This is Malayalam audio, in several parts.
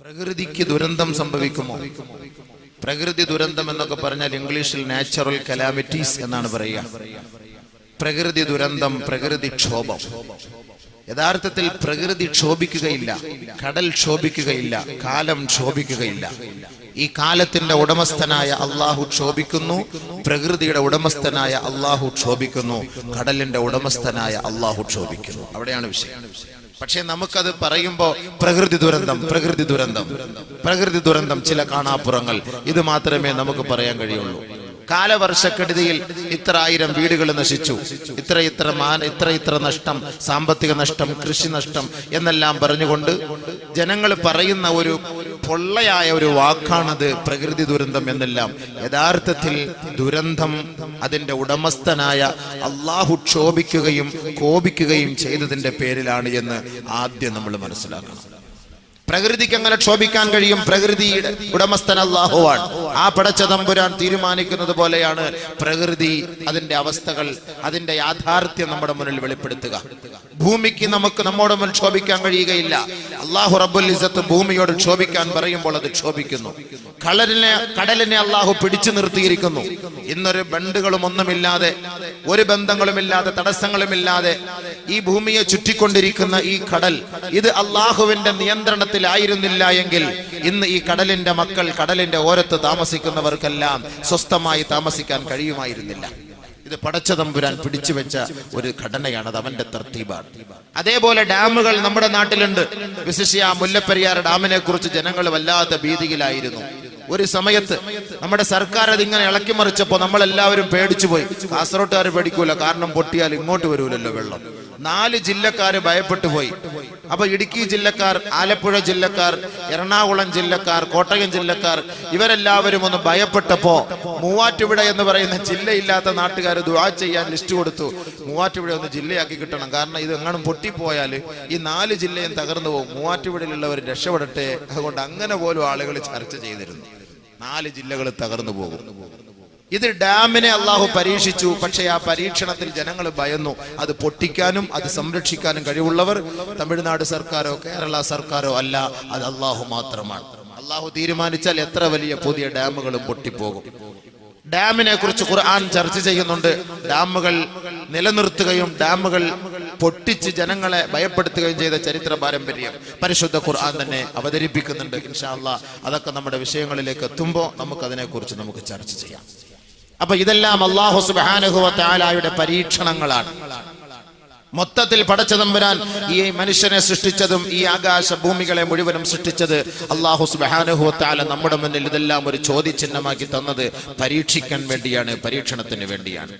പ്രകൃതിക്ക് ദുരന്തം സംഭവിക്കുമോ? പ്രകൃതി ദുരന്തം എന്നൊക്കെ പറഞ്ഞാൽ ഇംഗ്ലീഷിൽ നാച്ചുറൽ കലാമിറ്റീസ് എന്നാണ് പറയുക. പ്രകൃതി ദുരന്തം പ്രകൃതി ക്ഷോഭം. യഥാർത്ഥത്തിൽ പ്രകൃതി ക്ഷോഭിക്കുകയില്ല കടൽ ക്ഷോഭിക്കുകയില്ല കാലം ക്ഷോഭിക്കുകയില്ല. ഈ കാലത്തിന്റെ ഉടമസ്ഥനായ അള്ളാഹു ക്ഷോഭിക്കുന്നു പ്രകൃതിയുടെ ഉടമസ്ഥനായ അള്ളാഹു ക്ഷോഭിക്കുന്നു കടലിന്റെ ഉടമസ്ഥനായ അള്ളാഹു ക്ഷോഭിക്കുന്നു. അവിടെയാണ് വിഷയം. പക്ഷെ നമുക്കത് പറയുമ്പോ പ്രകൃതി ദുരന്തം പ്രകൃതി ദുരന്തം പ്രകൃതി ദുരന്തം ചില കാണാപ്പുറങ്ങൾ. ഇത് മാത്രമേ നമുക്ക് പറയാൻ കഴിയുള്ളൂ. കാലവർഷക്കെടുതിയിൽ ഇത്ര ആയിരം വീടുകൾ നശിച്ചു. ഇത്ര ഇത്ര ഇത്ര ഇത്ര നഷ്ടം സാമ്പത്തിക നഷ്ടം കൃഷി നഷ്ടം എന്നെല്ലാം പറഞ്ഞുകൊണ്ട് ജനങ്ങൾ പറയുന്ന ഒരു പൊള്ളയായ ഒരു വാക്കാണത് പ്രകൃതി ദുരന്തം എന്നെല്ലാം. യഥാർത്ഥത്തിൽ ദുരന്തം അതിന്റെ ഉടമസ്ഥനായ അള്ളാഹു ക്ഷോഭിക്കുകയും കോപിക്കുകയും ചെയ്തതിന്റെ പേരിലാണ് എന്ന് ആദ്യം നമ്മൾ മനസ്സിലാക്കണം. പ്രകൃതിക്ക് അങ്ങനെ ക്ഷോഭിക്കാൻ കഴിയും. പ്രകൃതിയുടെ ഉടമസ്ഥൻ അള്ളാഹുവാണ് ആ പടച്ച തമ്പുരാൻ തീരുമാനിക്കുന്നത് പോലെയാണ് പ്രകൃതി അതിന്റെ അവസ്ഥകൾ അതിന്റെ യാഥാർത്ഥ്യം നമ്മുടെ മുന്നിൽ വെളിപ്പെടുത്തുക. ഭൂമിക്ക് നമുക്ക് നമ്മുടെ മുന്നിൽ ക്ഷോഭിക്കാൻ കഴിയുകയില്ല. അള്ളാഹു റബ്ബുൽ ഇസത്ത് ഭൂമിയോട് ക്ഷോഭിക്കാൻ പറയുമ്പോൾ അത് ക്ഷോഭിക്കുന്നു. കളലിനെ കടലിനെ അള്ളാഹു പിടിച്ചു നിർത്തിയിരിക്കുന്നു. ഇന്നൊരു ബണ്ടുകളും ഒന്നുമില്ലാതെ ഒരു ബന്ധങ്ങളുമില്ലാതെ തടസ്സങ്ങളുമില്ലാതെ ഈ ഭൂമിയെ ചുറ്റിക്കൊണ്ടിരിക്കുന്ന ഈ കടൽ ഇത് അള്ളാഹുവിന്റെ നിയന്ത്രണത്തിലായിരുന്നില്ല എങ്കിൽ ഇന്ന് ഈ കടലിന്റെ മക്കൾ കടലിന്റെ ഓരത്ത് താമസിക്കുന്നവർക്കെല്ലാം സ്വസ്ഥമായി താമസിക്കാൻ കഴിയുമായിരുന്നില്ല. ഇത് പടച്ച തമ്പുരാൻ പിടിച്ചു വെച്ച ഒരു ഘടനയാണ് അത് അവന്റെ തർത്തീബാണ്. അതേപോലെ ഡാമുകൾ നമ്മുടെ നാട്ടിലുണ്ട്. വിശിഷ്യ മുല്ലപ്പെരിയാർ ഡാമിനെ കുറിച്ച് ജനങ്ങൾ വല്ലാത്ത ഭീതിയിലായിരുന്നു. ഒരു സമയത്ത് നമ്മുടെ സർക്കാർ അതിങ്ങനെ ഇളക്കി മറിച്ചപ്പോ നമ്മളെല്ലാവരും പേടിച്ചു പോയി കാസർഗോട്ടുകാർ പേടിക്കൂല കാരണം പൊട്ടിയാൽ ഇങ്ങോട്ട് വരൂലല്ലോ വെള്ളം. നാല് ജില്ലക്കാര് ഭയപ്പെട്ടു പോയി അപ്പൊ ഇടുക്കി ജില്ലക്കാർ ആലപ്പുഴ ജില്ലക്കാർ എറണാകുളം ജില്ലക്കാർ കോട്ടയം ജില്ലക്കാർ ഇവരെല്ലാവരും ഒന്ന് ഭയപ്പെട്ടപ്പോ മൂവാറ്റുപുഴ എന്ന് പറയുന്ന ജില്ലയില്ലാത്ത നാട്ടുകാർ ദുആ ചെയ്യാൻ ലിസ്റ്റ് കൊടുത്തു. മൂവാറ്റുപുഴ ഒന്ന് ജില്ലയാക്കി കിട്ടണം. കാരണം ഇത് എങ്ങാനും പൊട്ടിപ്പോയാൽ ഈ നാല് ജില്ലയും തകർന്നു പോകും. മൂവാറ്റുപുഴയിലുള്ളവർ രക്ഷപ്പെടട്ടെ. അതുകൊണ്ട് അങ്ങനെ പോലും ആളുകൾ ചർച്ച ചെയ്തിരുന്നു. നാല് ജില്ലകൾ തകർന്നു പോകും. ഇത് ഡാമിനെ അള്ളാഹു പരീക്ഷിച്ചു പക്ഷേ ആ പരീക്ഷണത്തിൽ ജനങ്ങൾ ഭയന്നു. അത് പൊട്ടിക്കാനും അത് സംരക്ഷിക്കാനും കഴിവുള്ളവർ തമിഴ്നാട് സർക്കാരോ കേരള സർക്കാരോ അല്ല അത് അള്ളാഹു മാത്രമാണ്. അള്ളാഹു തീരുമാനിച്ചാൽ എത്ര വലിയ പുതിയ ഡാമുകളും പൊട്ടിപ്പോകും. ഡാമിനെ കുറിച്ച് ഖുർആൻ ചർച്ച ചെയ്യുന്നുണ്ട്. ഡാമുകൾ നിലനിർത്തുകയും ഡാമുകൾ പൊട്ടിച്ച് ജനങ്ങളെ ഭയപ്പെടുത്തുകയും ചെയ്ത ചരിത്ര പാരമ്പര്യം പരിശുദ്ധ ഖുർആൻ തന്നെ അവതരിപ്പിക്കുന്നുണ്ട്. ഇൻഷാല്ല അതൊക്കെ നമ്മുടെ വിഷയങ്ങളിലേക്ക് എത്തുമ്പോൾ നമുക്ക് അതിനെക്കുറിച്ച് നമുക്ക് ചർച്ച ചെയ്യാം. അപ്പൊ ഇതെല്ലാം അള്ളാഹു സുബാനുഹുവ താലായുടെ പരീക്ഷണങ്ങളാണ്. മൊത്തത്തിൽ പടച്ച വരാൻ ഈ മനുഷ്യനെ സൃഷ്ടിച്ചതും ഈ ആകാശ ഭൂമികളെ മുഴുവനും സൃഷ്ടിച്ചത് അള്ളാഹു സുബാനുഹുവത്താല നമ്മുടെ മുന്നിൽ ഇതെല്ലാം ഒരു ചോദ്യചിഹ്നമാക്കി തന്നത് പരീക്ഷിക്കാൻ വേണ്ടിയാണ് പരീക്ഷണത്തിന് വേണ്ടിയാണ്.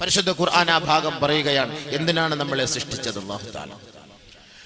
പരിശുദ്ധ ഖുർആൻ ആ ഭാഗം പറയുകയാണ് എന്തിനാണ് നമ്മളെ സൃഷ്ടിച്ചത് അള്ളാഹു താല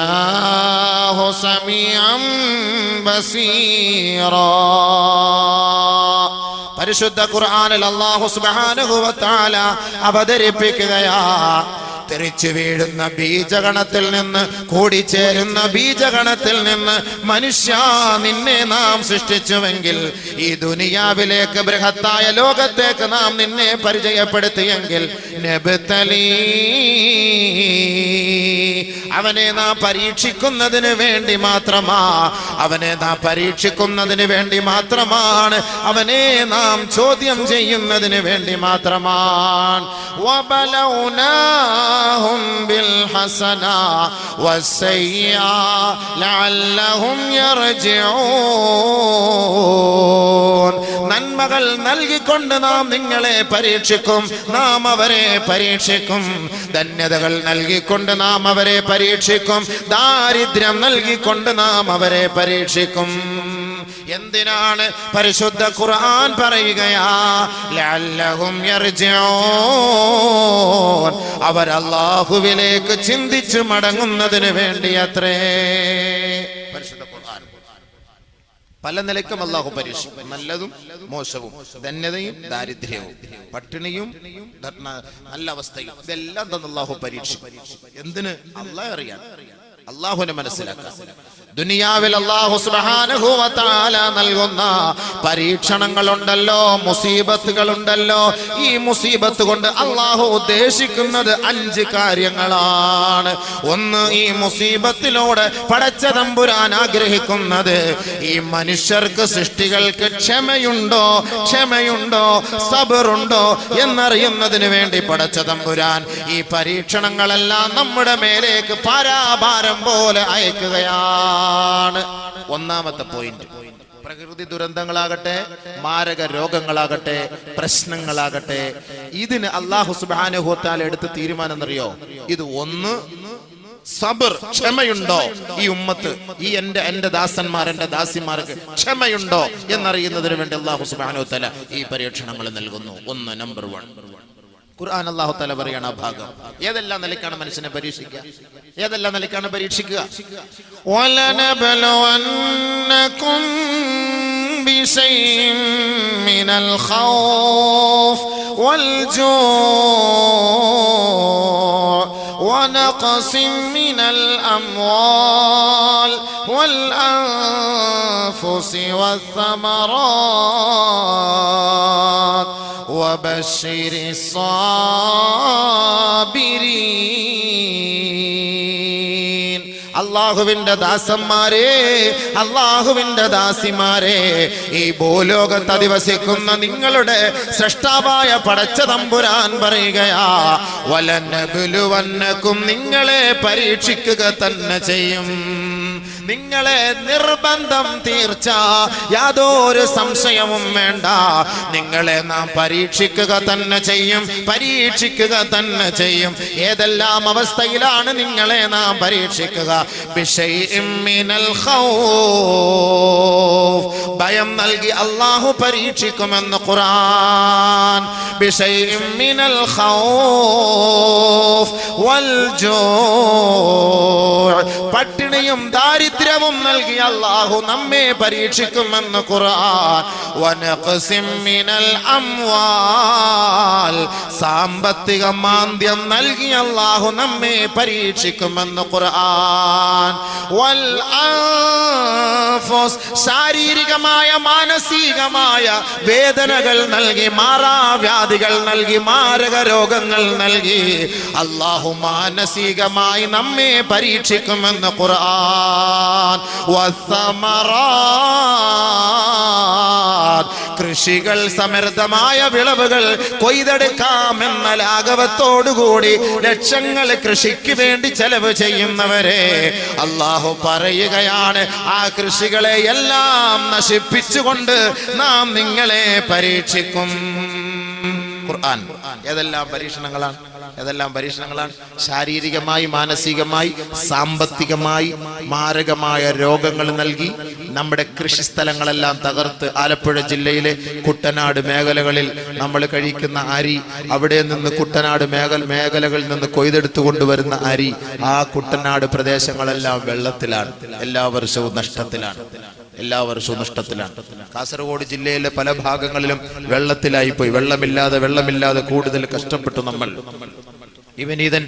فجعلناه سميعا بصيرا പരിശുദ്ധ ഖുർആനിൽ അല്ലാഹു സുബ്ഹാനഹു വ തആല അവതരിപ്പിക്കുകയാ തെറിച്ചു വീഴുന്ന ബീജഗണത്തിൽ നിന്ന് കൂടിച്ചേരുന്ന ബീജഗണത്തിൽ നിന്ന് മനുഷ്യ നിന്നെ നാം സൃഷ്ടിച്ചുവെങ്കിൽ ഈ ദുനിയാവിലേക്ക് ബൃഹത്തായ ലോകത്തേക്ക് നാം നിന്നെ പരിചയപ്പെടുത്തിയെങ്കിൽ അവനെ നാം പരീക്ഷിക്കുന്നതിന് വേണ്ടി മാത്രമാ അവനെ നാം പരീക്ഷിക്കുന്നതിന് വേണ്ടി മാത്രമാണ് അവനെ നാം ചോദ്യം ചെയ്യുന്നതിന് വേണ്ടി മാത്രമാണ്. وبلوناهم بالحسنى والسيئة لعلهم يرجعون നന്മകൾ നൽകിക്കൊണ്ട് നാം നിങ്ങളെ പരീക്ഷിക്കും നാം അവരെ പരീക്ഷിക്കും ധന്യതകൾ നൽകിക്കൊണ്ട് നാം അവരെ പരീക്ഷിക്കും ദാരിദ്ര്യം നൽകിക്കൊണ്ട് നാം അവരെ പരീക്ഷിക്കും എന്തിനാണ് പരിശുദ്ധ ഖുർആൻ പറയുകയാ? ലഅല്ലഹും യർജിഊൻ. അവർ അല്ലാഹുവിലേക്ക് ചിന്തിച്ചു മടങ്ങുന്നതിന് വേണ്ടി അത്രേ പരിശുദ്ധ ഖുർആൻ. പല നിലയ്ക്കും അള്ളാഹു പരീക്ഷ നല്ലതും മോശവും. ധന്യതയും ദാരിദ്ര്യവും. പട്ടിണിയും നല്ല അവസ്ഥയും. ഇതെല്ലാം തന്നെ അള്ളാഹു പരീക്ഷ എന്തിന്? അള്ളാഹ് അറിയാൻ. അള്ളാഹുവിനെ മനസ്സിലാക്കാൻ. ദുനിയാവിൽ അള്ളാഹു തആല നൽകുന്ന പരീക്ഷണങ്ങളുണ്ടല്ലോ മുസീബത്തുകളുണ്ടല്ലോ. ഈ മുസീബത്ത് കൊണ്ട് അള്ളാഹു ഉദ്ദേശിക്കുന്നത് അഞ്ച് കാര്യങ്ങളാണ്. ഒന്ന് ഈ മുസീബത്തിലൂടെ പടച്ച തമ്പുരാൻ ആഗ്രഹിക്കുന്നത് ഈ മനുഷ്യർക്ക് സൃഷ്ടികൾക്ക് ക്ഷമയുണ്ടോ ക്ഷമയുണ്ടോ സബറുണ്ടോ എന്നറിയുന്നതിന് വേണ്ടി പടച്ച തമ്പുരാൻ ഈ പരീക്ഷണങ്ങളെല്ലാം നമ്മുടെ മേലേക്ക് പാരാഭാരം പോലെ അയക്കുകയാണ്. ഒന്നാമത്തെ പോയിന്റ് പ്രകൃതി ദുരന്തങ്ങളാകട്ടെ മാരക രോഗങ്ങളാകട്ടെ പ്രശ്നങ്ങളാകട്ടെ ഇതിന് അള്ളാഹു സുബാനുഹൂത്താൽ എടുത്ത തീരുമാനം എന്നറിയോ? ഇത് ഒന്ന് സബർ ക്ഷമയുണ്ടോ? ഈ ഉമ്മത്ത് ഈ എന്റെ എന്റെ ദാസന്മാർ എന്റെ ദാസിമാർക്ക് ക്ഷമയുണ്ടോ? എന്നറിയുന്നതിന് വേണ്ടി അള്ളാഹു സുബാനുഹൂത്താല ഈ പരീക്ഷണങ്ങൾ നൽകുന്നു. ഒന്ന് നമ്പർ വൺ ഖുർആൻ അള്ളാഹു തല പറയാണ് ആ ഭാഗം ഏതെല്ലാം നിലയ്ക്കാണ് മനുഷ്യനെ പരീക്ഷിക്കുക ഏതെല്ലാം നിലയ്ക്കാണ് പരീക്ഷിക്കുക ولنبلونكم بشيء من الخوف والجوع ونقص من الأموال والأنفس والثمرات وبشر الصابرين അള്ളാഹുവിന്റെ ദാസന്മാരെ അള്ളാഹുവിന്റെ ദാസിമാരെ ഈ ഭൂലോകത്ത് അധിവസിക്കുന്ന നിങ്ങളുടെ സൃഷ്ടാവായ പടച്ച തമ്പുരാൻ പറയുകയാ വലനബുലുവന്നക്കും നിങ്ങളെ പരീക്ഷിക്കുക തന്നെ ചെയ്യും നിങ്ങളെ നിർബന്ധം തീർച്ച. യാതൊരു സംശയവും വേണ്ട. നിങ്ങളെ നാം പരീക്ഷിക്കുക തന്നെ ചെയ്യും പരീക്ഷിക്കുക തന്നെ ചെയ്യും. ഏതെല്ലാം അവസ്ഥയിലാണ് നിങ്ങളെ നാം പരീക്ഷിക്കുക. ഭയം നൽകി അള്ളാഹു പരീക്ഷിക്കുമെന്ന് ഖുറാൻ ഖൗഫ് വൽ. പട്ടിണിയും ദാരിദ്ര്യവും നൽകി അള്ളാഹു നമ്മെ പരീക്ഷിക്കുമെന്ന് ഖുർആൻ. സാമ്പത്തിക മാന്ദ്യം നൽകി അള്ളാഹു നമ്മെ പരീക്ഷിക്കുമെന്ന് ഖുർആൻ. വൽ ശാരീരികമായ മാനസികമായ വേദനകൾ നൽകി മാറാവ്യാധികൾ നൽകി മാരക രോഗങ്ങൾ നൽകി അള്ളാഹു മാനസികമായി നമ്മെ പരീക്ഷിക്കുമെന്ന് ഖുർആൻ. കൃഷികൾ സമൃദ്ധമായ വിളവുകൾ കൊയ്തെടുക്കാമെന്ന ലാഘവത്തോടുകൂടി ലക്ഷങ്ങൾ കൃഷിക്ക് വേണ്ടി ചെലവ് ചെയ്യുന്നവരെ അള്ളാഹു പറയുകയാണ് ആ കൃഷികളെ എല്ലാം നശിപ്പിച്ചുകൊണ്ട് നാം നിങ്ങളെ പരീക്ഷിക്കും. ഖുർആൻ. ഏതെല്ലാം പരീക്ഷണങ്ങളാണ്? ഏതെല്ലാം പരീക്ഷണങ്ങളാണ്? ശാരീരികമായി മാനസികമായി സാമ്പത്തികമായി മാരകമായ രോഗങ്ങൾ നൽകി നമ്മുടെ കൃഷിസ്ഥലങ്ങളെല്ലാം തകർത്ത് ആലപ്പുഴ ജില്ലയിലെ കുട്ടനാട് മേഖലകളിൽ നമ്മൾ കഴിക്കുന്ന അരി അവിടെ നിന്ന് കുട്ടനാട് മേഖല മേഖലകളിൽ നിന്ന് കൊയ്തെടുത്തു കൊണ്ടുവരുന്ന അരി ആ കുട്ടനാട് പ്രദേശങ്ങളെല്ലാം വെള്ളത്തിലാണ്. എല്ലാ വർഷവും നഷ്ടത്തിലാണ്. എല്ലാ വർഷവും നഷ്ടത്തിലാണ്. കാസർഗോഡ് ജില്ലയിലെ പല ഭാഗങ്ങളിലും വെള്ളത്തിലായി പോയി. വെള്ളമില്ലാതെ വെള്ളമില്ലാതെ കൂടുതൽ കഷ്ടപ്പെട്ടു നമ്മൾ. ഇവനീതൻ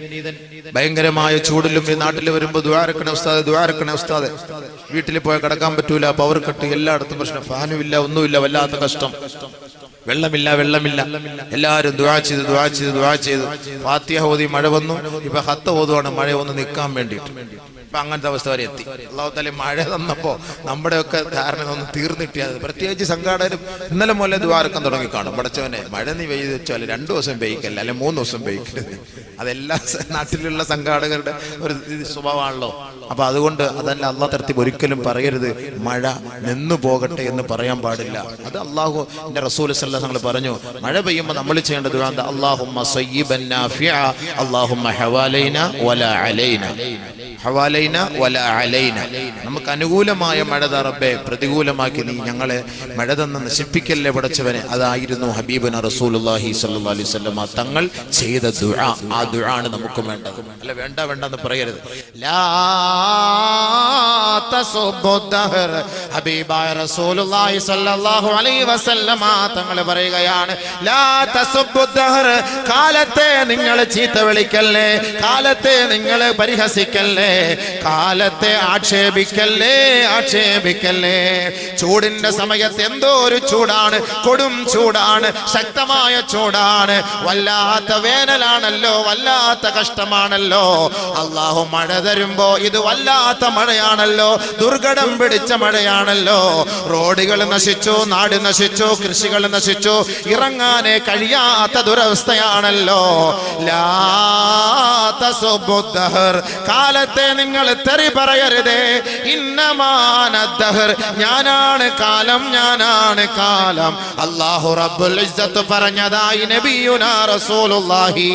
ഭയങ്കരമായ ചൂടിലും ഈ നാട്ടിൽ വരുമ്പോ ദ്വാരക്കണ ഉസ്താദ് ദ്വാരക്കണ ഉസ്താദ്. വീട്ടിൽ പോയി കിടക്കാൻ പറ്റൂല പവർ കട്ട് എല്ലായിടത്തും പ്രശ്നം. ഫാനും ഇല്ല ഒന്നുമില്ല വല്ലാത്ത കഷ്ടം. വെള്ളമില്ല വെള്ളമില്ല. എല്ലാവരും ദ്വാ ചെയ്ത് ദ്വാ ചെയ്ത് ദ്വാ ചെയ്ത്. ഫാത്തിഹ ഓതി മഴ വന്നു. ഇപ്പൊ ഹത്ത ഓതുവാണ് മഴ ഒന്ന് നിൽക്കാൻ വേണ്ടിയിട്ട്. ഇപ്പൊ അങ്ങനത്തെ അവസ്ഥ വരെ എത്തി. അള്ളാഹു തല മഴ തന്നപ്പോ നമ്മുടെയൊക്കെ ധാരണ ഒന്ന് തീർന്നിട്ടിയത് പ്രത്യേകിച്ച് സംഘാടകരും ഇന്നലെ മുതലേ ദ്വാരക്കം തുടങ്ങി കാണും. പടച്ചവനെ മഴ നീ പെയ്ത് വെച്ചാൽ രണ്ടു ദിവസം പെയ്ക്കല്ല? അല്ലെ മൂന്ന് ദിവസം പെയ്ക്കരുത്. അതെല്ലാ നാട്ടിലുള്ള സംഘാടകരുടെ ഒരു സ്വഭാവമാണല്ലോ. അപ്പൊ അതുകൊണ്ട് അതല്ല അള്ളാഹ് തരത്തിൽ ഒരിക്കലും പറയരുത്. മഴ നിന്നു പോകട്ടെ എന്ന് പറയാൻ പാടില്ല. അത് അള്ളാഹു എന്റെ റസൂൽ ഞങ്ങൾ പറഞ്ഞു. മഴ പെയ്യുമ്പോൾ നമ്മൾ ചെയ്യേണ്ട വല അലൈന. ഹവാലൈന വല അലൈന. നമുക്ക് അനുകൂലമായ മഴ തറബെ പ്രതികൂലമാക്കി നീ ഞങ്ങളെ മഴ തന്ന് നശിപ്പിക്കല്ലേ പടച്ചവനെ. അതായിരുന്നു ഹബീബന റസൂലുള്ളാഹി സ്വല്ലല്ലാഹി അലൈഹി തങ്ങൾ ചെയ്ത ദുഴ ആ ദുഴാണ് നമുക്ക് വേണ്ടത്. അല്ല വേണ്ട വേണ്ട എന്ന് പറയരുത്. ഹബീബായ റസൂലുള്ളാഹി അലൈഹി വസല്ലമ പറയുകയാണ് ലാ. കാലത്തെ നിങ്ങൾ ചീത്ത വിളിക്കല്ലേ? കാലത്തെ നിങ്ങളെ പരിഹസിക്കല്ലേ? കാലത്തെ ആക്ഷേപിക്കല്ലേ? ആക്ഷേപിക്കല്ലേ? ചൂടിന്റെ സമയത്ത് എന്തോ ഒരു ചൂടാണ്. കൊടും ചൂടാണ്. ശക്തമായ ചൂടാണ്. വല്ലാത്ത വേനലാണല്ലോ. വല്ലാത്ത കഷ്ടമാണല്ലോ. അള്ളാഹു മഴ തരുമ്പോ ഇത് വല്ലാത്ത മഴയാണല്ലോ. ദുർഘടം പിടിച്ച മഴയാണല്ലോ. റോഡുകൾ നശിച്ചു നാട് നശിച്ചു കൃഷികൾ നശിച്ചു. ഇറങ്ങാനെ കഴിയാത്ത ദുരവസ്ഥയാണല്ലോ. ദഹർ. കാലത്തെ നിങ്ങൾ തെറി പറയരുതേ. ഇന്നമാനദ്ദഹർ ഞാനാണ് കാലം ഞാനാണ് കാലം. അള്ളാഹു റബ്ബുൽ ഇസ്സത്ത് പറഞ്ഞതായി നബിയുനാ റസൂലുള്ളാഹി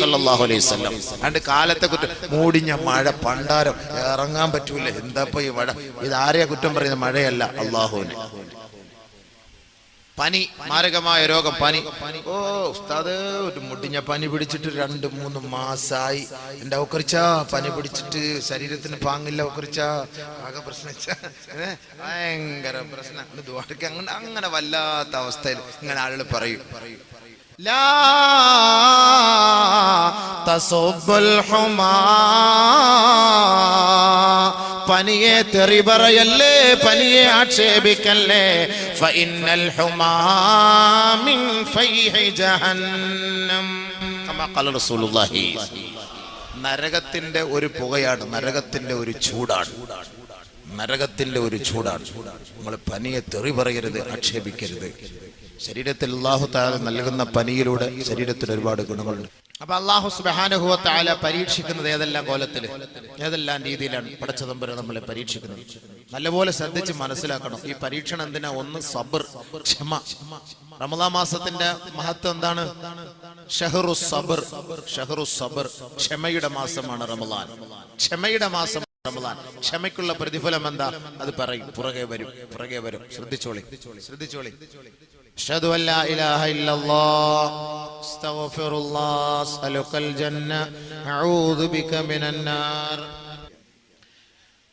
സല്ലല്ലാഹു അലൈഹി വസല്ലം. അണ്ട് കാലത്തെ കുറ്റം മൂടിഞ്ഞ മഴ പണ്ടാരം ഇറങ്ങാൻ പറ്റൂല. എന്താ ഈ മഴ? ഇത് ആരെയാ കുറ്റം പറയുന്നത്? മഴയല്ല അള്ളാഹുവിനെ പനി മാരകമായ രോഗം പനി. ഓ ഉസ്താദ് ഒരു മുടിഞ്ഞ പനി പിടിച്ചിട്ട് രണ്ട് മൂന്ന് മാസായി. എന്റെ ഒക്കറിച്ച പനി പിടിച്ചിട്ട് ശരീരത്തിന് പാങ്ങില്ല ഒക്കറിച്ച ആകെ പ്രശ്നം ഭയങ്കര പ്രശ്നം. അങ്ങനെ അങ്ങനെ വല്ലാത്ത അവസ്ഥയിൽ ഇങ്ങനെ ആളുകൾ പറയും. പനിയെ തെറി പറയല്ലേ പനിയെ ആക്ഷേപിക്കല്ലേ? ഫഇന്നൽ ഹുമാ മിൻ ഫൈഹി ജഹന്നം. കമാ ഖാല റസൂലുള്ളാഹി. നരകത്തിന്റെ ഒരു പുകയാണ് നരകത്തിന്റെ ഒരു ചൂടാണ്. നരകത്തിന്റെ ഒരു ചൂടാണ്. നമ്മൾ പനിയെ തെറി പറയരുത് ആക്ഷേപിക്കരുത്. ശരീരത്തിൽ അള്ളാഹു താല നൽകുന്ന പനിയിലൂടെ ശരീരത്തിൽ ഒരുപാട് ഗുണങ്ങളുണ്ട്. അപ്പൊ അള്ളാഹു സുബാനുഭവത്താല പരീക്ഷിക്കുന്നത് ഏതെല്ലാം കോലത്തിൽ? ഏതെല്ലാം രീതിയിലാണ് പടച്ചതമ്പര നമ്മളെ പരീക്ഷിക്കുന്നത്? നല്ലപോലെ ശ്രദ്ധിച്ച് മനസ്സിലാക്കണം. ഈ പരീക്ഷണം എന്തിനാ? ഒന്ന് സബർ ക്ഷമ. റമദാ മാസത്തിന്റെ മഹത്വം എന്താണ്? ഷഹറു സബർ ഷഹറു സബർ. ക്ഷമയുടെ മാസമാണ് റമദാൻ. ക്ഷമയുടെ മാസം റമദാൻ. ക്ഷമയ്ക്കുള്ള പ്രതിഫലം എന്താ? അത് പറയും. പുറകെ വരും. പുറകെ വരും. ശ്രദ്ധിച്ചോളി. ശ്രദ്ധിച്ചോളി. أشهد أن لا إله إلا الله استغفر الله أسألك الجنة أعوذ بك من النار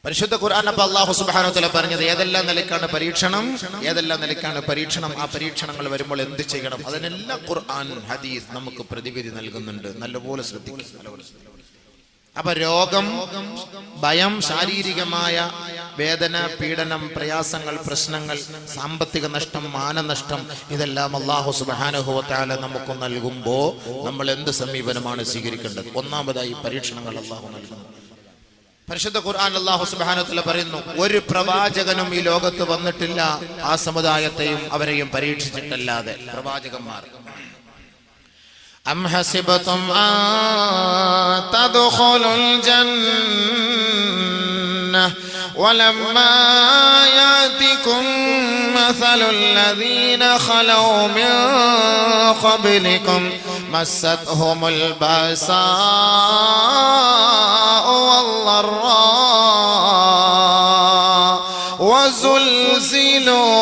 പരിശുദ്ധ ഖുർആൻ അപ്പൊ അള്ളാഹു സുബ്ഹാനഹു വതആല പറഞ്ഞത് ഏതെല്ലാം നിലക്കാണ് പരീക്ഷണം ഏതെല്ലാം നിലക്കാണ് പരീക്ഷണം ആ പരീക്ഷണങ്ങൾ വരുമ്പോൾ എന്ത് ചെയ്യണം അതിനെല്ലാം ഖുർആൻ ഹദീസ് നമുക്ക് പ്രതിവിധി നൽകുന്നുണ്ട് നല്ലപോലെ ശ്രദ്ധിക്കുക നല്ലപോലെ ശ്രദ്ധിക്കുക. അപ്പൊ രോഗം ഭയം ശാരീരികമായ വേദന പീഡനം പ്രയാസങ്ങൾ പ്രശ്നങ്ങൾ സാമ്പത്തിക നഷ്ടം മാനനഷ്ടം ഇതെല്ലാം അള്ളാഹു സുബാനുഭവത്താല നമുക്ക് നൽകുമ്പോ നമ്മൾ എന്ത് സമീപനമാണ് സ്വീകരിക്കേണ്ടത് ഒന്നാമതായി പരീക്ഷണങ്ങൾ അള്ളാഹു നൽകുന്നു പരിശുദ്ധ ഖുർആൻ അല്ലാഹു സുബ്ഹാനഹു പറയുന്നു ഒരു പ്രവാചകനും ഈ ലോകത്ത് വന്നിട്ടില്ല ആ സമുദായത്തെയും അവരെയും പരീക്ഷിച്ചിട്ടല്ലാതെ പ്രവാചകന്മാർ أم حسبتم أن تدخلوا الجنة ولما يأتكم مثل الذين خلوا من قبلكم مستهم البأساء والضراء وزلزلوا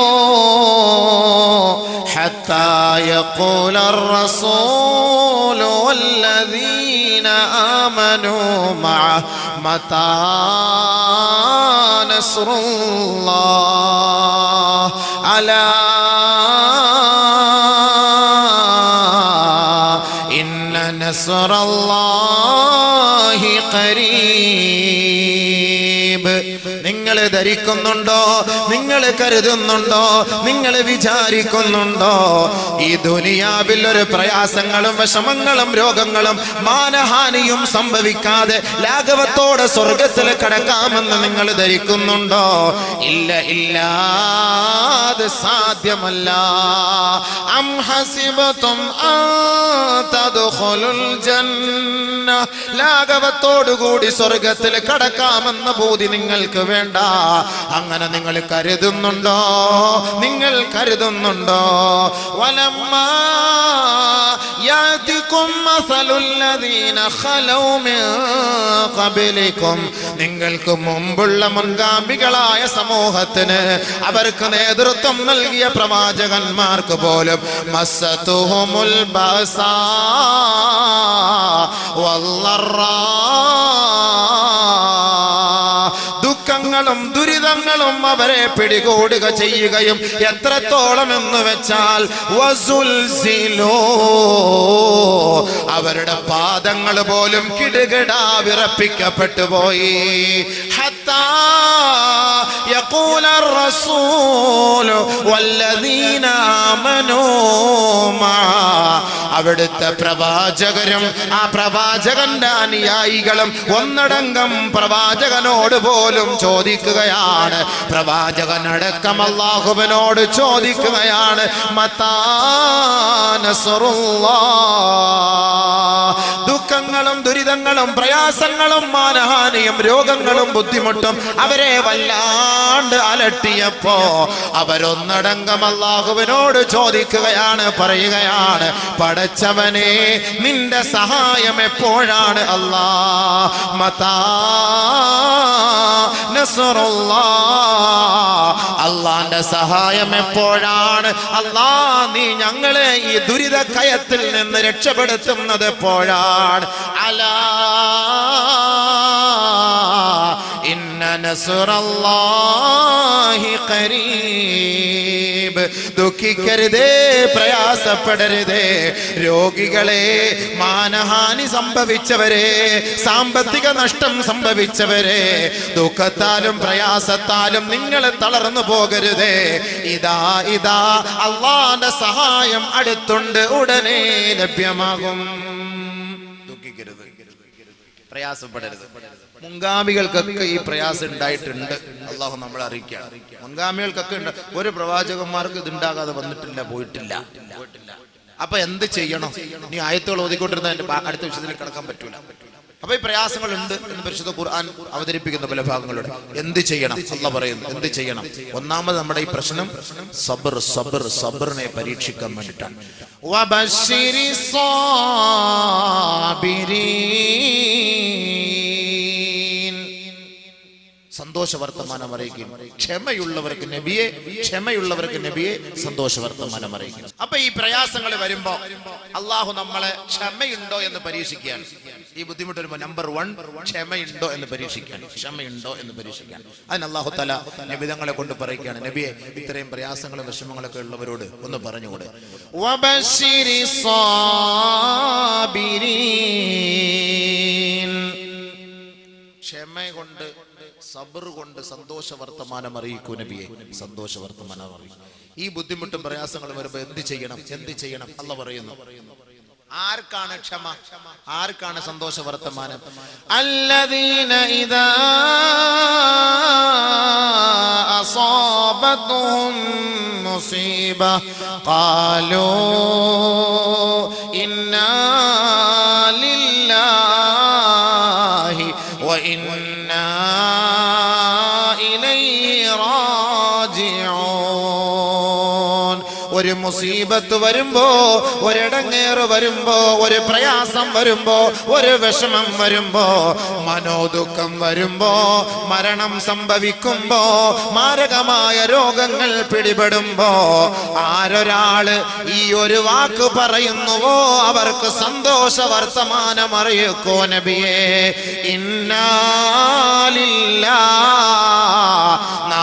وزلزلوا حتى يقول الرسول والذين آمنوا منهما متى نصر الله. على إن نصر الله قريب. ധരിക്കുന്നുണ്ടോ? നിങ്ങൾ കരുതുന്നുണ്ടോ? നിങ്ങൾ വിചാരിക്കുന്നുണ്ടോ? ഈ ദുനിയാവിൽ ഒരു പ്രയാസങ്ങളും വിഷമങ്ങളും രോഗങ്ങളും മാനഹാനിയും സംഭവിക്കാതെ ലാഘവത്തോടെ സ്വർഗത്തിൽ കടക്കാമെന്ന് നിങ്ങൾ ധരിക്കുന്നുണ്ടോ? ഇല്ല ഇല്ല. അത് സാധ്യമല്ല. അം ലാഘവത്തോടുകൂടി സ്വർഗത്തിൽ കടക്കാമെന്ന ബോധി നിങ്ങൾക്ക് വേണ്ട. അങ്ങനെ നിങ്ങൾ കരുതുന്നുണ്ടോ? നിങ്ങൾ കരുതുന്നുണ്ടോ? വലമ്മ നിങ്ങൾക്ക് മുമ്പുള്ള മുൻഗാമികളായ സമൂഹത്തിന് അവർക്ക് നേതൃത്വം നൽകിയ പ്രവാചകന്മാർക്ക് പോലും ബസാ വല്ലറാ ദുഃഖങ്ങളും ദുരിതങ്ങളും അവരെ പിടികൂടുക ചെയ്യുകയും എത്രത്തോളം എന്ന് വെച്ചാൽ അവരുടെ പാദങ്ങൾ പോലും കിടുകിടാ വിറപ്പിക്കപ്പെട്ടു പോയി. ഹത്താ يقول الرسول والذين آمنوا معه അവിടുത്തെ പ്രവാചകരും ആ പ്രവാചകന്റെ അനുയായികളും ഒന്നടങ്കം പ്രവാചകനോട് പോലും ചോദിക്കുകയാണ് പ്രവാചകനടക്കം അള്ളാഹുവിനോട് ചോദിക്കുകയാണ് മത്താ നസ്റുല്ലാ. ദുഃഖങ്ങളും ദുരിതങ്ങളും പ്രയാസങ്ങളും മാനഹാനിയും രോഗങ്ങളും ബുദ്ധിമുട്ടും അവരെ വല്ലാണ്ട് അലട്ടിയപ്പോ അവരൊന്നടങ്കം അള്ളാഹുവിനോട് ചോദിക്കുകയാണ് പറയുകയാണ് പടച്ചവനെ നിന്റെ സഹായം എപ്പോഴാണ് അല്ലാ. അള്ളാന്റെ സഹായം എപ്പോഴാണ്? അല്ലാ നീ ഞങ്ങളെ ഈ ദുരിത കയത്തിൽ നിന്ന് രക്ഷപ്പെടുത്തുന്നത് എപ്പോഴാണ്? അലാ ദുഃഖിക്കരുതേ പ്രയാസപ്പെടരുതേ. രോഗികളെ മാനഹാനി സംഭവിച്ചവരെ സാമ്പത്തിക നഷ്ടം സംഭവിച്ചവരെ ദുഃഖത്താലും പ്രയാസത്താലും നിങ്ങൾ തളർന്നു പോകരുതേ. ഇതാ ഇതാ അള്ളാന്റെ സഹായം അടുത്തുണ്ട് ഉടനെ ലഭ്യമാകും. ദുഃഖിക്കരുത്. പ്രയാസപ്പെടരുത്. മുൻഗാമികൾക്കൊക്കെ ഈ പ്രയാസം ഉണ്ടായിട്ടുണ്ട്. അള്ളാഹു നമ്മളെ അറിയിക്കുക മുൻഗാമികൾക്കൊക്കെ ഉണ്ട്. ഒരു പ്രവാചകന്മാർക്ക് ഇതുണ്ടാകാതെ വന്നിട്ടില്ല പോയിട്ടില്ല. അപ്പൊ എന്ത് ചെയ്യണം? നീ ആയത്തുകൾ ഓതിക്കൊണ്ടിരുന്ന എന്റെ അടുത്ത വിഷയത്തിൽ കിടക്കാൻ പറ്റൂല. അപ്പൊ ഈ പ്രയാസങ്ങൾ ഉണ്ട് എന്ന് പരിശുദ്ധ ഖുർആൻ അവതരിപ്പിക്കുന്ന പല ഭാഗങ്ങളുണ്ട് എന്ത് ചെയ്യണം? അല്ല പറയുന്നു. എന്ത് ചെയ്യണം? ഒന്നാമത് നമ്മുടെ ഈ പ്രശ്നം സബർ സബർ സബറിനെ പരീക്ഷിക്കാൻ വേണ്ടിയിട്ടാണ്. സന്തോഷ വർത്തമാനം അറിയിക്കും ക്ഷമയുള്ളവർക്ക് നബിയെ ക്ഷമയുള്ളവർക്ക് നബിയെ സന്തോഷ വർത്തമാനം അറിയിക്കും അപ്പൊ ഈ പ്രയാസങ്ങൾ വരുമ്പോ അള്ളാഹു നമ്മളെ ക്ഷമയുണ്ടോ എന്ന് പരീക്ഷിക്കുകയാണ്. ഈ ബുദ്ധിമുട്ട് വരുമ്പോ നമ്പർ വൺ ക്ഷമയുണ്ടോ എന്ന് പരീക്ഷിക്കാൻ ക്ഷമയുണ്ടോ എന്ന് പരീക്ഷിക്കാൻ അതിന് അള്ളാഹു തല നബിതങ്ങളെ കൊണ്ട് പറയുകയാണ് നബിയെ ഇത്രയും പ്രയാസങ്ങളും വിഷമങ്ങളൊക്കെ ഉള്ളവരോട് ഒന്ന് പറഞ്ഞുകൂടെ. ക്ഷമ കൊണ്ട് സബർ കൊണ്ട് സന്തോഷ വർത്തമാനം അറിയിക്കൂ നബിയെ. സന്തോഷ വർത്തമാനം അറിയിക്കും. ഈ ബുദ്ധിമുട്ടും പ്രയാസങ്ങളും വരുമ്പോ എന്ത് ചെയ്യണം? എന്ത് ചെയ്യണം? അല്ല പറയുന്നു. ആർക്കാണ് ക്ഷമ? ആർക്കാണ് സന്തോഷ വർത്തമാനം അല്ലദീന ഇദാ അസാബത്തുഹും മുസീബ. ഖാലൂ ഇന്നാ ലില്ലാഹി വ ഇന്ന മുസീബത്ത് വരുമ്പോ ഒരിടങ്ങേറ് വരുമ്പോ ഒരു പ്രയാസം വരുമ്പോ ഒരു വിഷമം വരുമ്പോ മനോദുഃഖം വരുമ്പോ മരണം സംഭവിക്കുമ്പോ മാരകമായ രോഗങ്ങൾ പിടിപെടുമ്പോ ആരൊരാൾ ഈ ഒരു വാക്ക് പറയുന്നുവോ അവർക്ക് സന്തോഷ വർത്തമാനം അറിയിക്കോ നബിയെ. ഇന്നാലില്ലാ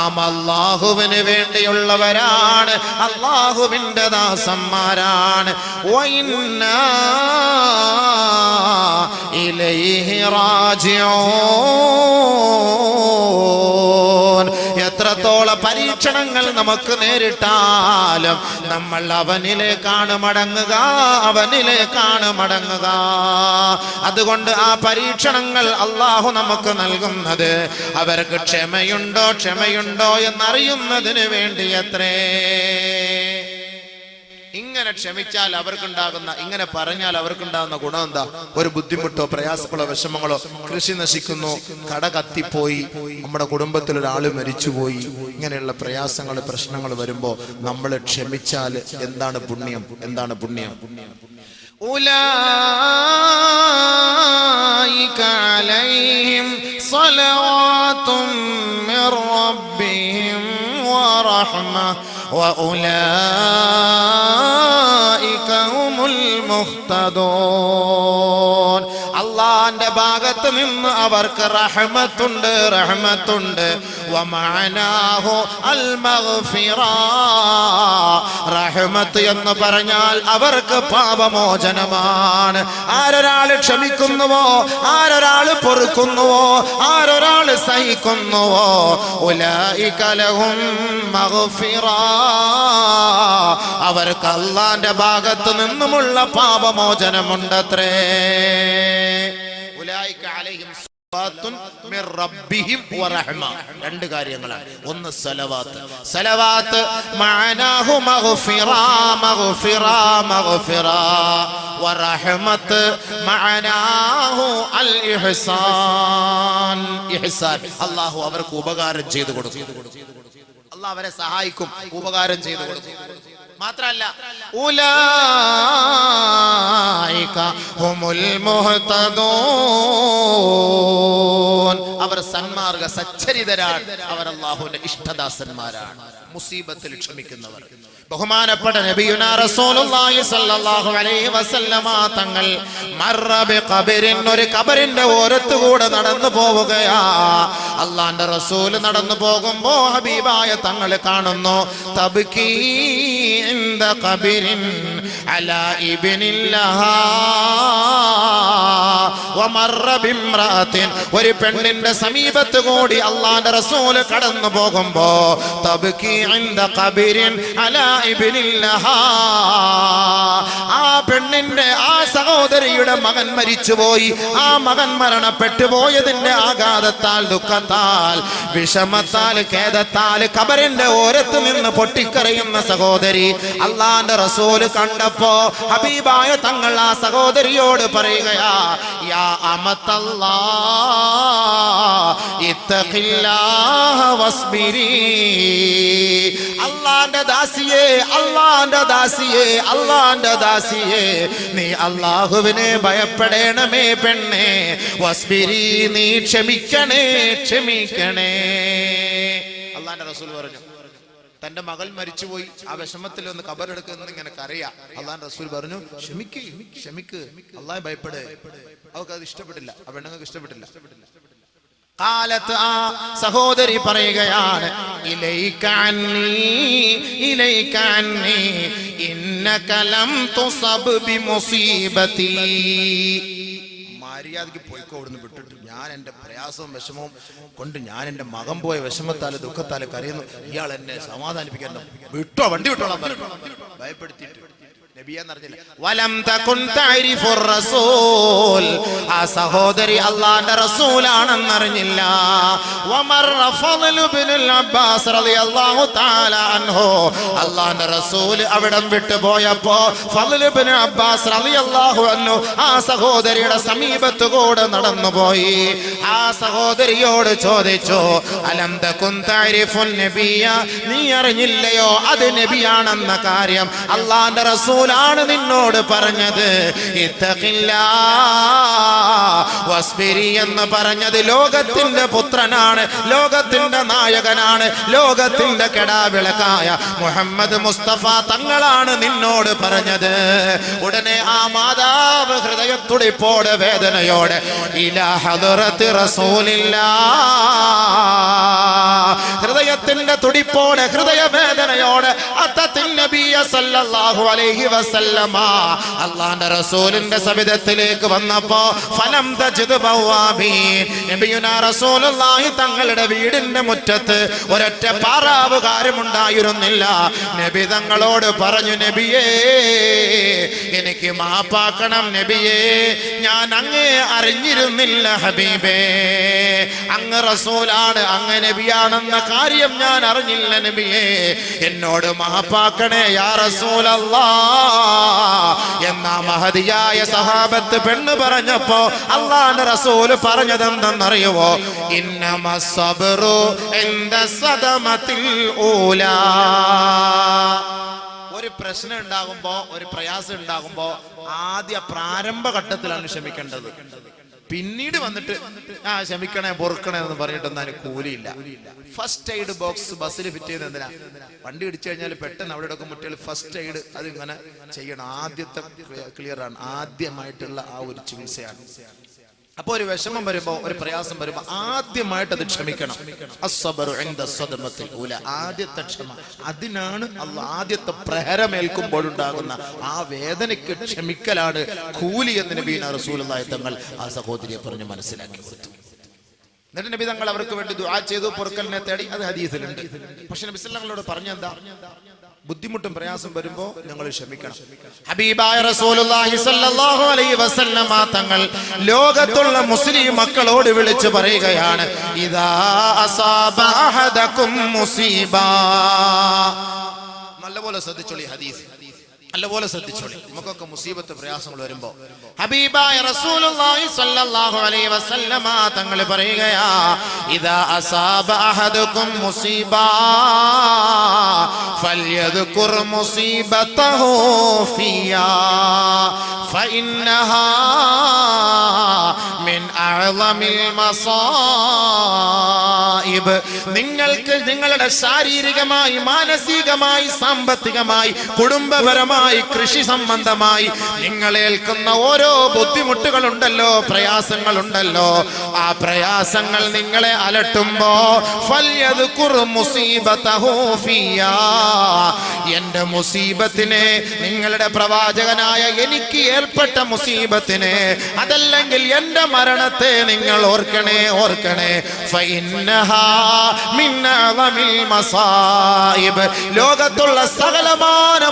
നാം അള്ളാഹുവിന് വേണ്ടിയുള്ളവരാണ്. അള്ളാഹുവിന്റെ ദാസന്മാരാണ്. ഇലൈഹി റാജിഊൻ. എത്രത്തോളം പരീക്ഷണങ്ങൾ നമുക്ക് നേരിട്ടാലും നമ്മൾ അവനിലേക്കാണ് മടങ്ങുക അവനിലേക്കാണ് മടങ്ങുക. അതുകൊണ്ട് ആ പരീക്ഷണങ്ങൾ അള്ളാഹു നമുക്ക് നൽകുന്നത് അവർക്ക് ക്ഷമയുണ്ടോ ക്ഷമയുണ്ടോ എന്നറിയുന്നതിന് വേണ്ടി അത്രേ ഇങ്ങനെ ക്ഷമിച്ചാൽ അവർക്കുണ്ടാകുന്ന ഇങ്ങനെ പറഞ്ഞാൽ അവർക്കുണ്ടാകുന്ന ഗുണം എന്താ ഒരു ബുദ്ധിമുട്ടോ പ്രയാസങ്ങളോ വിഷമങ്ങളോ കൃഷി നശിക്കുന്നു കട കത്തിപ്പോയി നമ്മുടെ കുടുംബത്തിൽ ഒരാൾ മരിച്ചുപോയി ഇങ്ങനെയുള്ള പ്രയാസങ്ങൾ പ്രശ്നങ്ങൾ വരുമ്പോ നമ്മൾ ക്ഷമിച്ചാൽ എന്താണ് പുണ്യം എന്താണ് പുണ്യം أولئك عليهم صلوات من ربهم ورحمة وأولئك هم المهتدون. അള്ളാന്റെ ഭാഗത്ത് നിന്ന് അവർക്ക് റഹ്മത്തുണ്ട് റഹ്മത്തുണ്ട്. റഹ്മത്ത് എന്ന് പറഞ്ഞാൽ അവർക്ക് പാപമോചനമാണ്. ആരൊരാൾ ക്ഷമിക്കുന്നുവോ? ആരൊരാൾ പൊറുക്കുന്നുവോ? ആരൊരാൾ സഹിക്കുന്നുവോ? ഉലൈക ലഹും മഗ്ഫിറ. അവർക്ക് അള്ളാന്റെ ഭാഗത്ത് നിന്നുമുള്ള പാപമോചനമുണ്ടത്രേ. രണ്ട് കാര്യങ്ങളാണ്. ഒന്ന് സലവാത്ത്. സലവാത്ത് അല്ലാഹു അവർക്ക് ഉപകാരം ചെയ്തു കൊടുക്കും. അള്ളാഹ് അവരെ സഹായിക്കും ഉപകാരം ചെയ്തു കൊടുക്കും. മാത്രല്ല. അവർ സന്മാർഗ സച്ചരിതരാണ് അവർ അള്ളാഹുവിന്റെ ഇഷ്ടദാസന്മാരാണ്. മുസീബത്തിൽ ക്ഷമിക്കുന്നവർ. ബഹുമാനപ്പെട്ട നബിയുന റസൂലുള്ളാഹി സ്വല്ലല്ലാഹു അലൈഹി വസല്ലമ തങ്ങൾ മർറ ബിഖബരിൻ ഒരു ഖബറിന്റെ ഓരത്തുകൂടെ നടന്നു പോവുകയാ. അള്ളാന്റെ റസൂൽ നടന്നു പോകുമ്പോൾ ഹബീബായ തങ്ങൾ കാണുന്നു തബ്കീ ഇൻദ ഖബരിൻ അലാ ഇബ്നില്ലഹാ ഒരു പെണ്ണിന്റെ സമീപത്ത് കൂടി അള്ളാന്റെ റസൂൽ കടന്നു പോകുമ്പോൾ തബ്കീ ഇൻദ ഖബരിൻ അലാ ആ പെണ്ണിന്റെ ആ സഹോദരിയുടെ മകൻ മരിച്ചുപോയി. ആ മകൻ മരണപ്പെട്ടു പോയതിന്റെ ആഘാതത്താൽ ദുഃഖത്താൽ വിഷമത്താൽ ഖേദത്താൽ ഖബറിന്റെ ഓരത്ത് നിന്ന് പൊട്ടിക്കറിയുന്ന സഹോദരി അള്ളാന്റെ റസൂൽ കണ്ടപ്പോ ഹബീബായ തങ്ങൾ ആ സഹോദരിയോട് പറയുകയാ യാ അമത്തല്ലാ ഇത്തഖില്ലാഹ വസ്ബിരി. അള്ളാന്റെ ദാസിയെ അള്ളാന്റെ ദാസിയെ അള്ളാന്റെ ദാസിയെ നീ അള്ളാഹുവിനെ ഭയപ്പെടേണമേ പെണ്ണേ. വസ്ബിരി നീ ക്ഷമിക്കണേ ക്ഷമിക്കണേ. അള്ളാന്റെ റസൂൽ പറഞ്ഞു തന്റെ മകൾ മരിച്ചുപോയി ആ വിഷമത്തിൽ ഒന്ന് കബറെടുക്കുന്നത് ഇങ്ങനെ കരയാ അള്ളാൻ റസൂൽ പറഞ്ഞു ക്ഷമിക്ക് ക്ഷമിക്ക്. അള്ളാഹ് ഭയപ്പെടേ. അവർക്ക് അത് ഇഷ്ടപ്പെട്ടില്ല ആ പെണ്ണുങ്ങൾക്ക് ഇഷ്ടപ്പെട്ടില്ല കാലത്ത് ആ സഹോദരി പറയുകയാണ്. മര്യാദയ്ക്ക് പോയിക്കോ വിട്ടിട്ട് ഞാൻ എന്റെ പ്രയാസവും വിഷമവും കൊണ്ട് ഞാൻ എന്റെ മകൻ പോയ വിഷമത്താൽ ദുഃഖത്താൽ കരയുന്നു. ഇയാൾ എന്നെ സമാധാനിപ്പിക്കാൻ വിട്ടോ വണ്ടി വിട്ടോളാം ഭയപ്പെടുത്തി വലം തകുൻ തഅരിഫുർ റസൂൽ. ആ സഹോദരി അള്ളാന്റെ റസൂലാണെന്ന് അറിഞ്ഞില്ല അള്ളാന്റെ റസൂൽ അവിടം വിട്ടു ഇബ്നു അബ്ബാസ് റളിയല്ലാഹു അൻഹു ആ സഹോദരിയുടെ സമീപത്ത് കൂടെ നടന്നുപോയി ആ സഹോദരിയോട് ചോദിച്ചു തകുൻ തഅരിഫുൻ നബിയ? നീ അറിഞ്ഞില്ലയോ? അത് നബിയാണെന്ന കാര്യം. അള്ളാന്റെ റസൂലാണ് നിന്നോട് പറഞ്ഞത് ഇത്തഖില്ലാ വസ്ബിരി എന്ന് പറഞ്ഞത് ലോകത്തിന്റെ പുത്രനാണ് ലോകത്തിന്റെ നായകനാണ് ലോകത്തിന്റെ കെടാവിളക്കായ മുഹമ്മദ് മുസ്തഫ തങ്ങളാണ് നിന്നോട് പറഞ്ഞത്. ഉടനെ ആ മാതാവ് ഹൃദയത്തുടിപ്പോടെ വേദനയോടെ ഇലാ ഹദറത്ത് റസൂലില്ലാ. ഹൃദയത്തിന്റെ തുടിപ്പോടെ ഹൃദയവേദനയോടെ അത്തത്തിൻ നബിയ സല്ലല്ലാഹു അലൈഹി വസല്ലമ. അള്ളാന്റെ റസൂലിന്റെ സവിധത്തിലേക്ക് വന്നപ്പോ ഫലം റസൂലുള്ളാഹി തങ്ങളുടെ വീടിന്റെ മുറ്റത്ത് ഒരൊറ്റ പാറാവുകാരും ഉണ്ടായിരുന്നില്ല നബി തങ്ങളോട് പറഞ്ഞു നബിയേ എനിക്ക് മാപ്പാക്കണം നബിയേ. ഞാൻ അങ്ങേ അറിഞ്ഞിരുന്നില്ല ഹബീബേ. അങ്ങ് റസൂലാണ് അങ്ങ് നബിയാണെന്ന കാര്യം ഞാൻ അറിഞ്ഞില്ല നബിയേ. എന്നോട് മാപ്പാക്കണേ യാ റസൂലല്ലാ. എന്നാ മഹതിയായ സഹാബത്ത് പെണ്ണ് പറഞ്ഞപ്പോ അള്ളാന്റെ റസൂൽ പറഞ്ഞതെന്തെന്നറിയുവോ? ഇന്നമ സബറു എന്ത സദമത്തിൽ ഊലാ. ഒരു പ്രശ്നം ഉണ്ടാകുമ്പോ ഒരു പ്രയാസം ഉണ്ടാകുമ്പോ ആദ്യ പ്രാരംഭ ഘട്ടത്തിലാണ് ക്ഷമിക്കേണ്ടത്. പിന്നീട് വന്നിട്ട് ആ ക്ഷമിക്കണേ പൊറുക്കണേ എന്ന് പറഞ്ഞിട്ട് എന്നാലും കൂലിയില്ല. ഫസ്റ്റ് എയ്ഡ് ബോക്സ് ബസ്സിൽ ഫിറ്റ് ചെയ്ത് എന്തിനാ? വണ്ടി ഇടിച്ചു കഴിഞ്ഞാൽ പെട്ടെന്ന് അവിടെ ഒക്കെ മുട്ടികൾ ഫസ്റ്റ് എയ്ഡ് അത് ഇങ്ങനെ ചെയ്യണം. ആദ്യത്തെ ക്ലിയർ ആണ്. ആദ്യമായിട്ടുള്ള ആ ഒരു ചികിത്സയാണ്. അപ്പൊ ഒരു വിഷമം വരുമ്പോ ഒരു പ്രയാസം വരുമ്പോ ആദ്യമായിട്ട് അത് ക്ഷമിക്കണം. ആദ്യത്തെ ക്ഷമ. അതിനാണ് അല്ല ആദ്യത്തെ പ്രഹരമേൽക്കുമ്പോഴുണ്ടാകുന്ന ആ വേദനയ്ക്ക് ക്ഷമിക്കലാണ് കൂലി എന്ന് നബീന റസൂലുള്ളാഹി തങ്ങൾ ആ സഹോദരിയെ പറഞ്ഞ് മനസ്സിലാക്കി കൊടുത്തു. എന്നിട്ട് നബി തങ്ങൾ അവർക്ക് വേണ്ടി ദുആ ചെയ്തു പൊറുക്കലിനെ തേടി. അത് ഹദീസിലുണ്ട്. പക്ഷെ നബി പറഞ്ഞ പറഞ്ഞെന്താ? ബുദ്ധിമുട്ടും പ്രയാസം വരുമ്പോ ഞങ്ങൾ ക്ഷമിക്കണം. ഹബീബായ റസൂലുള്ളാഹി അലൈഹി വസല്ലമ തങ്ങൾ ലോകത്തുള്ള മുസ്ലിം മക്കളോട് വിളിച്ചു പറയുകയാണ് ഇദാ അസാബ അഹദകും മുസീബ. നല്ലപോലെ ശ്രദ്ധിച്ചോളി ഹദീസ്. നല്ലപോലെ ശ്രദ്ധിച്ചോളി. നമുക്കൊക്കെ മുസീബത്ത് പ്രയാസങ്ങൾ വരുമ്പോ ഹബീബായ റസൂലുള്ളാഹി സ്വല്ലല്ലാഹു അലൈഹി വസല്ലമ തങ്ങൾ പറയുകയാ ഇദാ അസാബ മുസീബ മുസീബതഹു ഫിയാ ഫഇന്നഹാ മിൻ അഅളമിൽ മസായിബ് നിങ്ങൾക്ക് നിങ്ങളുടെ ശാരീരികമായി മാനസികമായി സാമ്പത്തികമായി കുടുംബപരമായി കൃഷി സംബന്ധമായി നിങ്ങൾ ഏൽക്കുന്ന ഓരോ ബുദ്ധിമുട്ടുകളുണ്ടല്ലോ പ്രയാസങ്ങളുണ്ടല്ലോ ആ പ്രയാസങ്ങൾ നിങ്ങളെ അലട്ടുമ്പോ. എന്റെ മുസീബത്തിനെ നിങ്ങളുടെ പ്രവാചകനായ എനിക്ക് ഏർപ്പെട്ട മുസീബത്തിനെ അതല്ലെങ്കിൽ എന്റെ മരണത്തെ നിങ്ങൾ ഓർക്കണേ ഓർക്കണേ. ലോകത്തുള്ള സകലമാന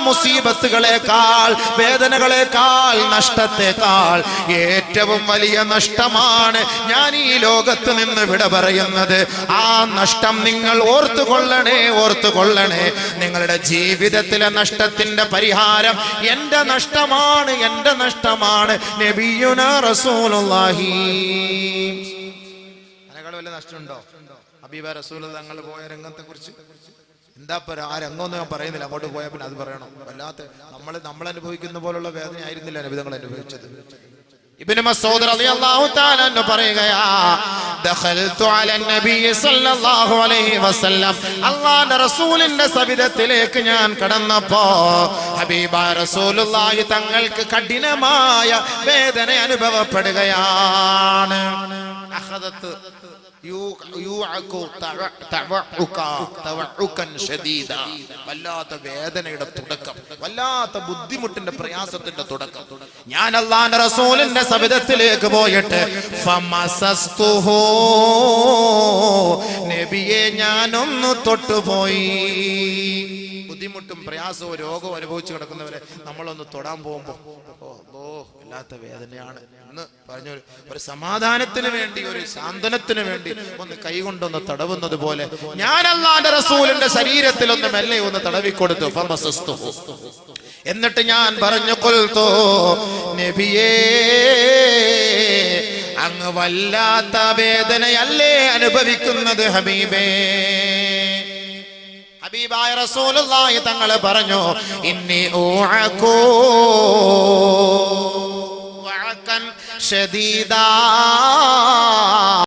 മുസീബത്തുകളെക്കാൾ വേദനകളെക്കാൾ നഷ്ടത്തെക്കാൾ ഏറ്റവും വലിയ നഷ്ടമാണ് ഞാൻ ഈ ലോകത്ത് നിന്ന് വിട പറയുന്നത്. ആ നഷ്ടം നിങ്ങൾ ഓർത്തുകൊള്ളണേ ഓർത്തുകൊള്ളണേ. നിങ്ങളുടെ ജീവിതത്തിലെ നഷ്ടത്തിന്റെ പരിഹാരം എന്റെ നഷ്ടമാണ് എന്റെ നഷ്ടമാണ്. നബിയുന റസൂലുള്ളാഹി. നഷ്ടമുണ്ടോ? ഹബീബ റസൂൽ തങ്ങൾ പോയ രംഗത്തെ കുറിച്ച് എന്താ പറ ആ രംഗമൊന്നും ഞാൻ പറയുന്നില്ല. അങ്ങോട്ട് പോയാൽ പിന്നെ അത് പറയണം. വല്ലാത്ത നമ്മൾ നമ്മൾ അനുഭവിക്കുന്ന പോലുള്ള വേദന ആയിരുന്നില്ല അനുഭവങ്ങൾ അനുഭവിച്ചത്. ഇബ്നു മസ്ഊദ് റളിയല്ലാഹു തആല അൻഹു പറയുകയാ ദഖൽതു അല നബി സല്ലല്ലാഹു അലൈഹി വസല്ലം. അല്ലാഹുവിന്റെ റസൂലിന്റെ സവിധത്തിലേക്ക് ഞാൻ കടന്നപ്പോ ഹബീബ റസൂലുള്ളാഹി തങ്ങൾക്ക് കഠിനമായ വേദന അനുഭവപ്പെടുകയാണ്. അഖദത്ത് വല്ലാത്ത വേദനയുടെ തുടക്കം വല്ലാത്ത ബുദ്ധിമുട്ടിന്റെ പ്രയാസത്തിന്റെ തുടക്കം ഞാൻ അള്ളാന്റെ റസൂലിന്റെ സവിധത്തിലേക്ക് പോയിട്ട്. നബിയെ ഞാനൊന്ന് തൊട്ടുപോയി ബുദ്ധിമുട്ടും പ്രയാസവും രോഗവും അനുഭവിച്ചു കിടക്കുന്നവരെ നമ്മളൊന്ന് തൊടാൻ പോകുമ്പോൾ ഓ ഓ വേദനയാണ് എന്ന് പറഞ്ഞു ഒരു സമാധാനത്തിന് വേണ്ടി ഒരു സാന്ത്വനത്തിന് വേണ്ടി ഒന്ന് കൈകൊണ്ടൊന്ന് തടവുന്നത് പോലെ ഞാൻ റസൂലിന്റെ ശരീരത്തിൽ ഒന്ന് മെല്ലെ ഒന്ന് തടവിക്കൊടുത്തു. എന്നിട്ട് ഞാൻ പറഞ്ഞു കൊൽത്തോ നബിയേ അങ്ങ് വല്ലാത്ത വേദനയല്ലേ അനുഭവിക്കുന്നത് ഹബീബേ ഹബീബായ റസൂലുള്ളാഹി തങ്ങൾ പറഞ്ഞു ഇന്നി ഊഅകൂ വഅകൻ ഷദീദാ